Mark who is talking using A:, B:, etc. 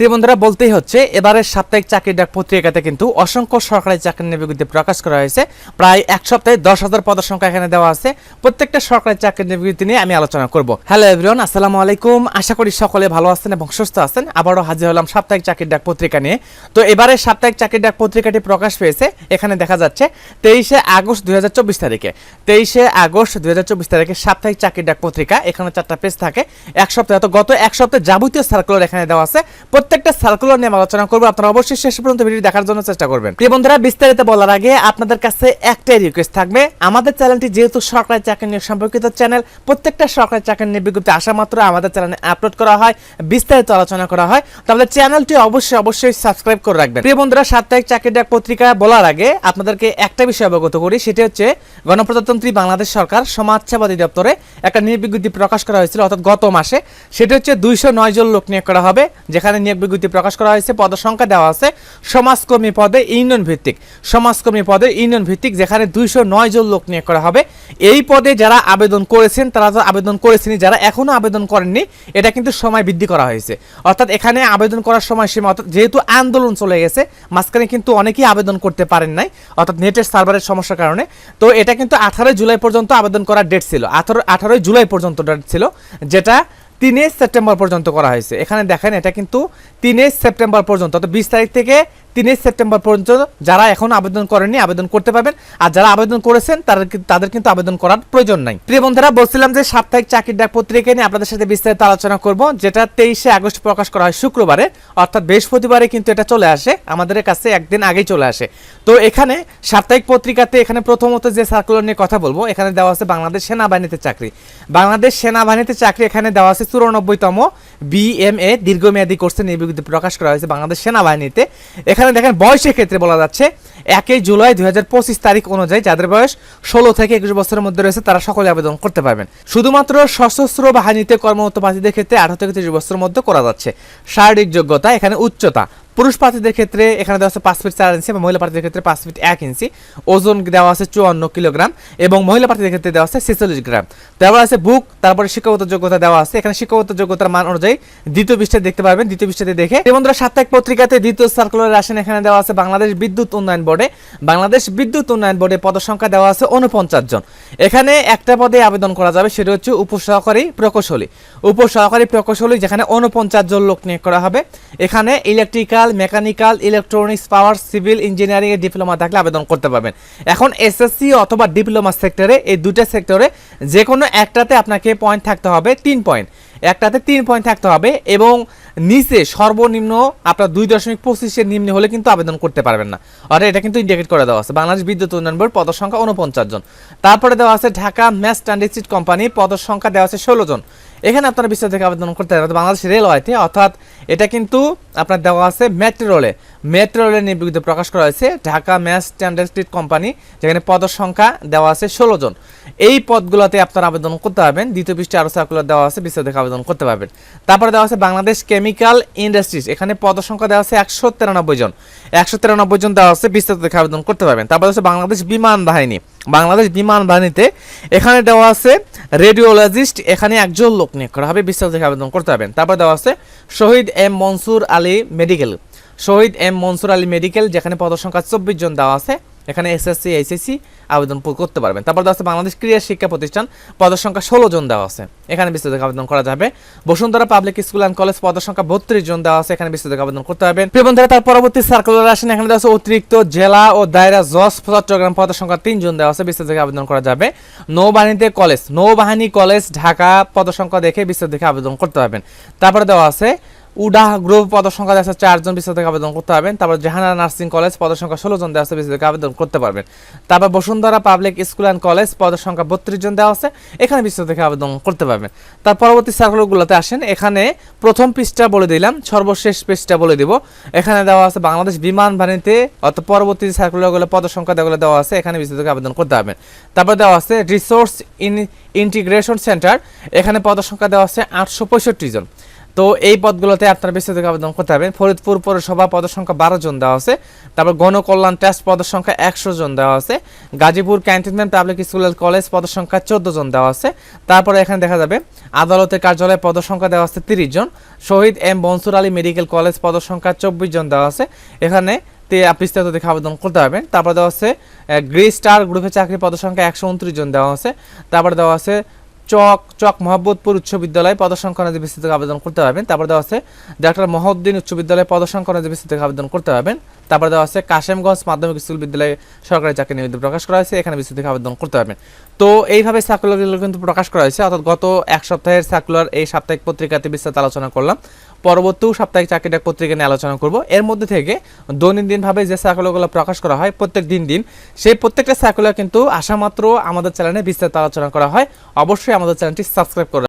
A: প্রিয় বন্ধুরা বলতেই হচ্ছে, এবারের সাপ্তাহিক চাকরির ডাক পত্রিকাতে কিন্তু অসংখ্য সরকারি চাকরি নিয়ে বিজ্ঞপ্তি প্রকাশ করা হয়েছে। প্রায় এক সপ্তাহে দশ হাজার পদের সংখ্যা এখানে দেওয়া আছে। প্রত্যেকটা সরকারি চাকরির বিজ্ঞপ্তি নিয়ে আমি আলোচনা করব। হ্যালো এভরিওয়ান, আসসালামু আলাইকুম। আশা করি সকলে ভালো আছেন এবং সুস্থ আছেন। আবারও হাজির হলাম সাপ্তাহিক চাকরির ডাক পত্রিকা নিয়ে। তো এবারের সাপ্তাহিক চাকরির ডাক পত্রিকাটি প্রকাশ পেয়েছে। এখানে দেখা যাচ্ছে, তেইশে আগস্ট দুই হাজার চব্বিশ তারিখে। তেইশে আগস্ট দুই হাজার চব্বিশ তারিখে সাপ্তাহিক চাকরির ডাক পত্রিকা, এখানে চারটা পেজ থাকে। এক সপ্তাহে, তো গত এক সপ্তাহে যাবতীয় সার্কুলার এখানে দেওয়া আছে। প্রত্যেকটা সার্কুলার নিয়ে আলোচনা করব। আপনারা অবশ্যই শেষ পর্যন্ত ভিডিও দেখার জন্য চেষ্টা করবেন। প্রিয় বন্ধুরা, বিস্তারিত বলার আগে আপনাদের কাছে একটাই রিকোয়েস্ট থাকবে। আমাদের চ্যানেলটি যেহেতু সরকারি চাকরি নিয়ে সম্পর্কিত চ্যানেল প্রত্যেকটা সরকারি চাকরি নিয়ে বিজ্ঞপ্তি আসা মাত্র আমাদের চ্যানেলে আপলোড করা হয়, বিস্তারিত আলোচনা করা হয়। তাহলে চ্যানেলটি অবশ্যই অবশ্যই সাবস্ক্রাইব করে রাখবেন। প্রিয় বন্ধুরা, সাপ্তাহিক চাকরি ডাক পত্রিকা বলার আগে আপনাদেরকে একটা বিষয় অবগত করি। সেটি হচ্ছে, গণপ্রজাতন্ত্রী বাংলাদেশ সরকার সমাজ দপ্তরে একটা নিয়োগ বিজ্ঞপ্তি প্রকাশ করা হয়েছিল, অর্থাৎ গত মাসে। সেটি হচ্ছে দুইশো নয় জন লোক নিয়োগ করা হবে, যেখানে নিয়োগ বিজ্ঞপ্তি প্রকাশ করা হয়েছে, পদ সংখ্যা দেওয়া আছে, সমাজকর্মী পদে ইউনিয়ন ভিত্তিক। সমাজকর্মী পদে ইউনিয়ন ভিত্তিক, যেখানে দুইশো নয় জন লোক নিয়োগ করা হবে। এই পদে যারা আবেদন করেছেন, তারা যারা আবেদন করেছেন যারা এখনও আবেদন করেননি, এটা কিন্তু সময় বৃদ্ধি করা হয়েছে। অর্থাৎ এখানে আবেদন করার সময় সীমা অর্থাৎ যেহেতু আন্দোলন চলে গেছে, মাঝখানে কিন্তু অনেকেই আবেদন করতে পারেন নাই, অর্থাৎ নেটের সার্ভারের সমস্যার কারণে। তো এটা কিন্তু আঠারোই জুলাই পর্যন্ত আবেদন করার ডেট ছিল, আঠারো, আঠারোই জুলাই পর্যন্ত ডেট ছিল, যেটা তিনে সেপ্টেম্বর পর্যন্ত করা হয়েছে। এখানে দেখেন, এটা কিন্তু তিনে সেপ্টেম্বর পর্যন্ত, অর্থাৎ বিশ তারিখ থেকে তিনে সেপ্টেম্বর পর্যন্ত যারা এখন আবেদন করেননি আবেদন করতে পারবেন। আর যারা আবেদন করেছেন, তাদের তাদের কিন্তু আবেদন করার প্রয়োজন নাই। প্রিয় বন্ধুরা, বলছিলাম যে সাপ্তাহিক চাকরির ডাক পত্রিকা নিয়ে আপনাদের সাথে বিস্তারিত আলোচনা করব, যেটা তেইশে আগস্ট প্রকাশ করা হয় শুক্রবারে। অর্থাৎ বৃহস্পতিবারে কিন্তু এটা চলে আসে, আমাদের কাছে একদিন আগেই চলে আসে। তো এখানে সাপ্তাহিক পত্রিকাতে এখানে প্রথমত যে সার্কুলার নিয়ে কথা বলব, এখানে দেওয়া আছে বাংলাদেশ সেনাবাহিনীতে চাকরি। বাংলাদেশ সেনাবাহিনীতে চাকরি এখানে দেওয়া আছে চুরানব্বইতম বিএমএ দীর্ঘমেয়াদী কোর্সে নিয়ে প্রকাশ করা হয়েছে বাংলাদেশ সেনাবাহিনীতে। এখানে দেখেন বয়সের ক্ষেত্রে বলা যাচ্ছে একই জুলাই দুই হাজার পঁচিশ তারিখ অনুযায়ী যাদের বয়স ষোলো থেকে একুশ বছরের মধ্যে রয়েছে, তারা সকলে আবেদন করতে পারবেন। শুধুমাত্র সশস্ত্র বাহিনীতে কর্মরত প্রার্থীদের ক্ষেত্রে আঠারো থেকে তিরিশ বছরের মধ্যে করা যাচ্ছে। শারীরিক যোগ্যতা, এখানে উচ্চতা পুরুষ প্রার্থীদের ক্ষেত্রে এখানে দেওয়া আছে পাঁচ ফিট চার ইঞ্চি এবং মহিলা প্রার্থীদের ক্ষেত্রে পাঁচ ফিট এক ইঞ্চি। ওজন দেওয়া আছে চুয়ান্ন কিলোগ্রাম এবং মহিলা প্রার্থীদের ক্ষেত্রে দেওয়া আছে ছেচল্লিশ গ্রাম। তারপর আছে বুক, তারপরে শিক্ষাগত যোগ্যতা দেওয়া আছে। এখানে শিক্ষাগত যোগ্যতার মান অনুযায়ী দ্বিতীয় পৃষ্ঠায় দেখতে পারবেন, দ্বিতীয় পৃষ্ঠাতে দেখে। বন্ধুরা, সাপ্তাহিক পত্রিকাতে দ্বিতীয় সার্কুলার আসেন এখানে দেওয়া আছে বাংলাদেশ বিদ্যুৎ উন্নয়ন বোর্ডে। বাংলাদেশ বিদ্যুৎ উন্নয়ন বোর্ডে পদসংখ্যা দেওয়া আছে উনপঞ্চাশ জন। এখানে একটা পদে আবেদন করা যাবে, সেটা হচ্ছে উপসহকারী প্রকৌশলী। উপসহকারী প্রকৌশলী, যেখানে উনপঞ্চাশ জন লোক নিয়োগ করা হবে। এখানে electrical mechanical, electronics, power, civil engineering এর ডিপ্লোমা থাকলে আবেদন করতে পারবেন। এখন এসএসসি অথবা ডিপ্লোমা সেক্টরে এই দুটো সেক্টরে যে কোনো একটাতে আপনাকে পয়েন্ট থাকতে হবে তিন পয়েন্ট একটাতে তিন পয়েন্ট থাকতে হবে এবং নিচে সর্বনিম্ন আপনার দুই দশমিক পঁচিশের নিম্নে হলে কিন্তু আবেদন করতে পারবেন না। আর এটা কিন্তু ইন্ডিকেট করে দেওয়া আছে। বাংলাদেশ বিদ্যুৎ উন্নয়ন বোর্ড পদ সংখ্যা উনপঞ্চাশ জন। তারপরে দেওয়া আছে ঢাকা ম্যাস ট্রানজিট কোম্পানি পদ সংখ্যা দেওয়া আছে ষোলো জন। এখানে আপনারা বিস্তারিত থেকে আবেদন করতে পারবেন বাংলাদেশ রেলওয়েতে, অর্থাৎ এটা কিন্তু আপনার দেওয়া আছে মেট্রো রেলে মেট্রো রেলের প্রকাশ করা হয়েছে। ঢাকা ম্যাস ট্রানজিট কোম্পানি, যেখানে পদ সংখ্যা দেওয়া আছে ষোলো জন। এই পদগুলোতে আপনারা আবেদন করতে পারবেন। দ্বিতীয় পৃষ্ঠে আরও সার্কুলার দেওয়া আছে, বিস্তারিত আবেদন করতে পারবেন। তারপরে দেওয়া আছে বাংলাদেশ কেমিক্যাল ইন্ডাস্ট্রিজ এখানে পদ সংখ্যা দেওয়া আছে একশো তিরানব্বই জন। একশো তিরানব্বই জন দেওয়া আছে, বিস্তারিত থেকে আবেদন করতে পারবেন। তারপরে আছে বাংলাদেশ বিমান বাহিনী। বাংলাদেশ বিমান বাহিনীতে এখানে দেওয়া আছে রেডিওলজিস্ট এখানে একজন লোক নিয়োগ করা হবে, বিস্তারিত থেকে আবেদন করতে পারবেন। তারপর দেওয়া আছে Shaheed M Mansur Ali medical Shaheed M Mansur Ali medical যেখানে পদসংখ্যা চব্বিশ জন দেওয়া আছে। এখানে এসএসসি এইচএসসি আবেদন করতে পারবেন। তারপর দেওয়া আছে বাংলাদেশ ক্রীড়া শিক্ষা প্রতিষ্ঠান। পদের সংখ্যা ষোলো জন দেওয়া আছে। এখানে বিস্তারিত আবেদন করা যাবে। Bashundhara public school and college পদের সংখ্যা বত্রিশ জন দেওয়া আছে। এখানে বিস্তারিত আবেদন করতে পারবেন প্রিয় বন্ধুরা, তার পরবর্তী সার্কুলার আসেন। এখানে দেওয়া আছে অতিরিক্ত জেলা ও দায়রা জজ চট্টগ্রাম পদের সংখ্যা তিন জন দেওয়া আছে। বিস্তারিত আবেদন করা যাবে। নৌবাহিনীতে কলেজ নৌবাহিনী কলেজ ঢাকা পদ সংখ্যা দেখে বিস্তারিত আবেদন করতে পারবেন। তারপরে দেওয়া আছে উডা গ্রুপ পদ সংখ্যা দেওয়া চারজন বিস্তারিত থেকে আবেদন করতে পারবেন। তারপর জাহানা নার্সিং কলেজ পদ সংখ্যা ষোলো জন দেওয়া আছে আবেদন করতে পারবেন। তারপর Bashundhara public school and college পদের সংখ্যা বত্রিশ জন দেওয়া আছে। এখানে বিস্তারিত থেকে আবেদন করতে পারবেন। তার পরবর্তী সার্কুলারগুলোতে আসেন। এখানে প্রথম পৃষ্ঠা বলে দিলাম, সর্বশেষ পৃষ্ঠা বলে দিব। এখানে দেওয়া আছে বাংলাদেশ বিমান বাহিনীতে, অর্থাৎ পরবর্তী সার্কুলারগুলো পদ সংখ্যা যেগুলো দেওয়া আছে, এখানে বিস্তারিত থেকে আবেদন করতে পারবেন। তারপর দেওয়া আছে রিসোর্স ইন ইন্টিগ্রেশন সেন্টার। এখানে পদ সংখ্যা দেওয়া আছে আটশো পঁয়ষট্টি জন। তো এই পদগুলোতে আপনার বিস্তারিত আবেদন করতে পারবেন। ফরিদপুর পৌরসভা পদের সংখ্যা বারো জন দেওয়া আছে। তারপর গণকল্যাণ ট্রাস্ট পদের সংখ্যা একশো জন দেওয়া আছে। Gazipur cantonment public school college পদের সংখ্যা চোদ্দ জন দেওয়া আছে। তারপরে এখানে দেখা যাবে আদালতের কার্যালয়ে পদের সংখ্যা দেওয়া আছে তিরিশ জন। Shaheed M Mansur Ali medical college পদের সংখ্যা চব্বিশ জন দেওয়া আছে। এখানে তে বিস্তারিত দেখে আবেদন করতে পারবেন। তারপর দেওয়া আছে গ্রে স্টার গ্রুপে চাকরি পদের সংখ্যা একশো উনত্রিশ জন দেওয়া আছে। তারপরে দেওয়া আছে চক চক মোহাম্মদপুর উচ্চ বিদ্যালয়ে পদসংখ্যা অনুযায়ী বিস্তৃত আবেদন করতে পারবেন। তারপর দেওয়া আছে, ডাক্তার মহউদ্দিন উচ্চ বিদ্যালয়ে পদসংখ্যা অনুযায়ী বিস্তৃত আবেদন করতে পারবেন। তারপর দেওয়া আছে, কাশেমগঞ্জ মাধ্যমিক স্কুল বিদ্যালয়ে সরকারি চাকরি নিয়োগ প্রকাশ করা হয়েছে, এখানে বিস্তৃত আবেদন করতে পারবেন তো এইভাবে সার্কুলারগুলো কিন্তু প্রকাশ করা হয়েছে, অর্থাৎ গত এক সপ্তাহের সার্কুলার এই সাপ্তাহিক পত্রিকাতে বিস্তারিত আলোচনা করলাম। পরবর্তী সাপ্তাহিক চাকরিটা পত্রিকা নিয়ে আলোচনা করব। এর মধ্যে থেকে দৈনন্দিনভাবে যে সার্কুলারগুলো প্রকাশ করা হয়, প্রত্যেক দিন দিন, সেই প্রত্যেকটা সার্কুলার কিন্তু আসা মাত্র আমাদের চ্যানেলে বিস্তারিত আলোচনা করা হয়। অবশ্যই আমাদের চ্যানেলটি সাবস্ক্রাইব করে